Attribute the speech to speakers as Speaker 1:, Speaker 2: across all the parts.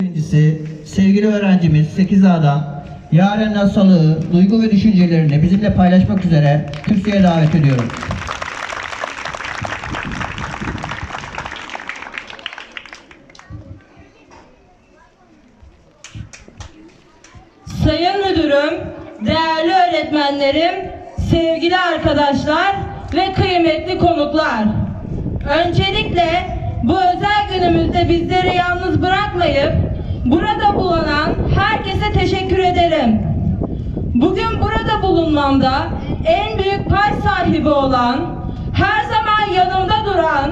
Speaker 1: Birincisi, sevgili öğrencimiz 8A'dan Yaren Nasalığı, duygu ve düşüncelerini bizimle paylaşmak üzere kürsüye davet ediyorum.
Speaker 2: Sayın Müdürüm, değerli öğretmenlerim, sevgili arkadaşlar ve kıymetli konuklar. Öncelikle bu özel günümüzde bizleri yalnız bırakmayıp burada bulunan herkese teşekkür ederim. Bugün burada bulunmamda en büyük pay sahibi olan, her zaman yanımda duran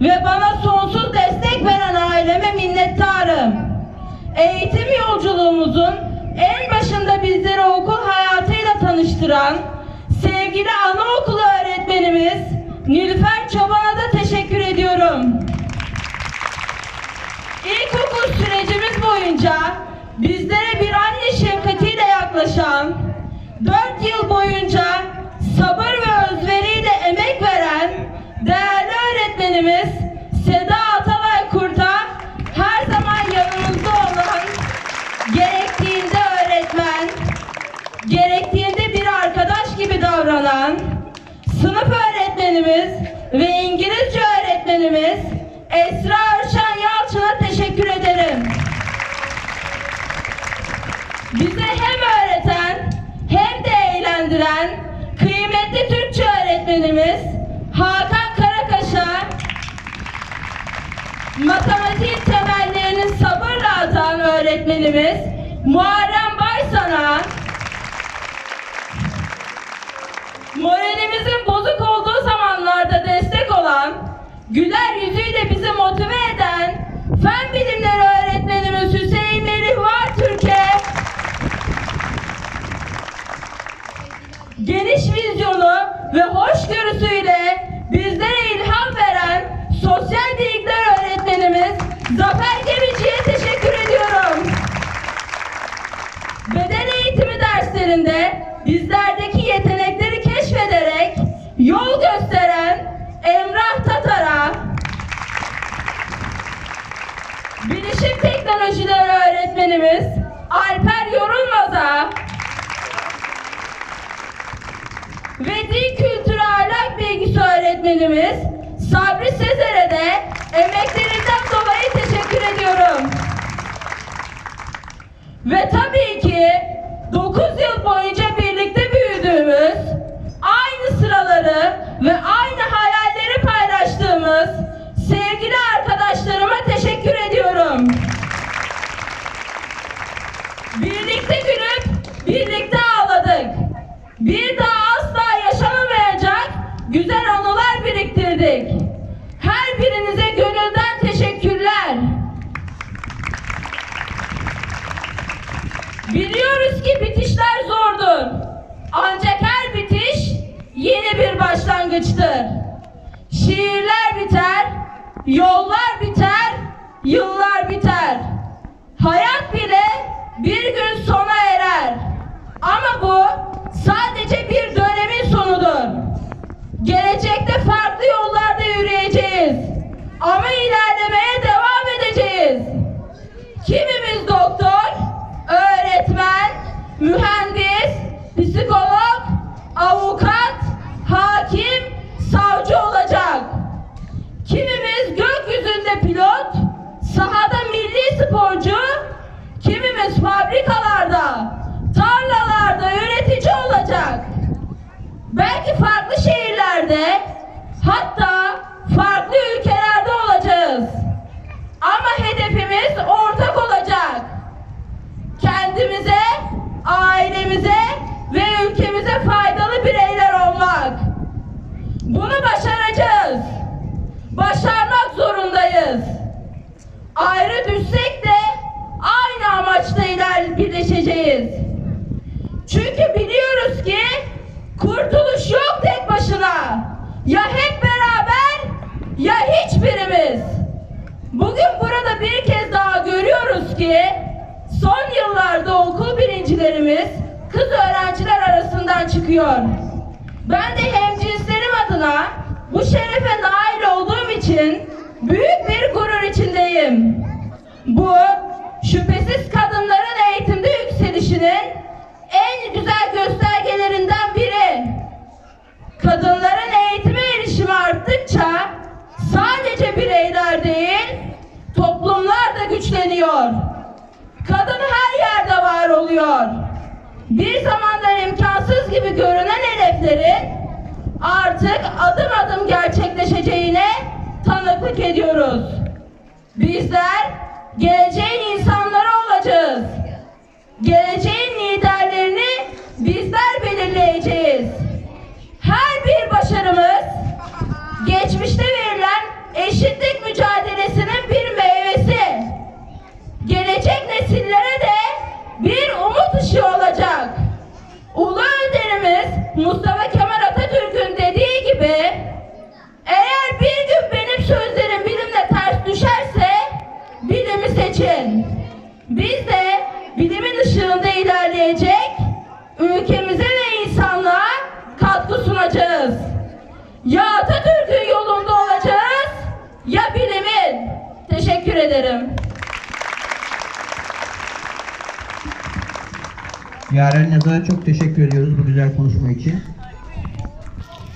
Speaker 2: ve bana sonsuz destek veren aileme minnettarım. Eğitim yolculuğumuzun en başında bizleri okul hayatıyla tanıştıran sevgili anaokulu öğretmenimiz Nilüfer Çoban'a da teşekkür ediyorum. İlkokul sürecimiz boyunca bizlere bir anne şefkatiyle yaklaşan, 4 yıl boyunca sabır ve özveriyle emek veren değerli öğretmenimiz Seda Atalay Kurt'a her zaman yanımızda olan, gerektiğinde öğretmen, gerektiğinde bir arkadaş gibi davranan, sınıf öğretmenimiz de eğlendiren kıymetli Türkçe öğretmenimiz Hakan Karakaş'a matematik temellerini sabırla atan öğretmenimiz Muharrem Baysan'a moralimizin bozuk olduğu zamanlarda destek olan, güler yüzüyle bizi motive eden fen bilimleri bilgiler öğretmenimiz Zafer Gemici'ye teşekkür ediyorum. Beden eğitimi derslerinde bizlerdeki yetenekleri keşfederek yol gösteren Emrah Tatar'a, bilişim teknolojileri öğretmenimiz Alper Yorulmaz'a ve din kültürü ahlak bilgisi öğretmenimiz de emeklerinden dolayı teşekkür ediyorum. Ve tabii ki yeni bir başlangıçtır. Şiirler biter, yollar biter, yıllar biter. Hayat bile bir gün sona erer. Ama bu sadece bir dönemin sonudur. Gelecekte farklı yollarda yürüyeceğiz. Ama ilerlemeye devam edeceğiz. Kimimiz doktor, öğretmen, mühendis, psikolog, avukat, sporcu, kimimiz fabrikalarda, tarlalarda üretici olacak. Belki farklı şehirlerde, hatta farklı ülkelerde olacağız. Ama hedefimiz ortak olacak. Kendimize, ailemize ve ülkemize faydalı bireyler olmak. Bunu iler birleşeceğiz. Çünkü biliyoruz ki kurtuluş yok tek başına. Ya hep beraber ya hiçbirimiz. Bugün burada bir kez daha görüyoruz ki son yıllarda okul birincilerimiz kız öğrenciler arasından çıkıyor. Ben de hemcinslerim adına bu şerefe nail olduğum için büyük bir gurur içindeyim. Bu şiddetinin en güzel göstergelerinden biri. Kadınların eğitime erişimi arttıkça sadece bireyler değil, toplumlar da güçleniyor. Kadın her yerde var oluyor. Bir zamanlar imkansız gibi görünen hedeflerin artık adım adım gerçekleşeceğine tanıklık ediyoruz. Bizler geleceği bilimi seçin. Biz de bilimin ışığında ilerleyecek, ülkemize ve insanlığa katkı sunacağız. Ya Atatürk'ün yolunda olacağız ya bilimin. Teşekkür ederim.
Speaker 1: Yaren Nazar'a çok teşekkür ediyoruz bu güzel konuşma için.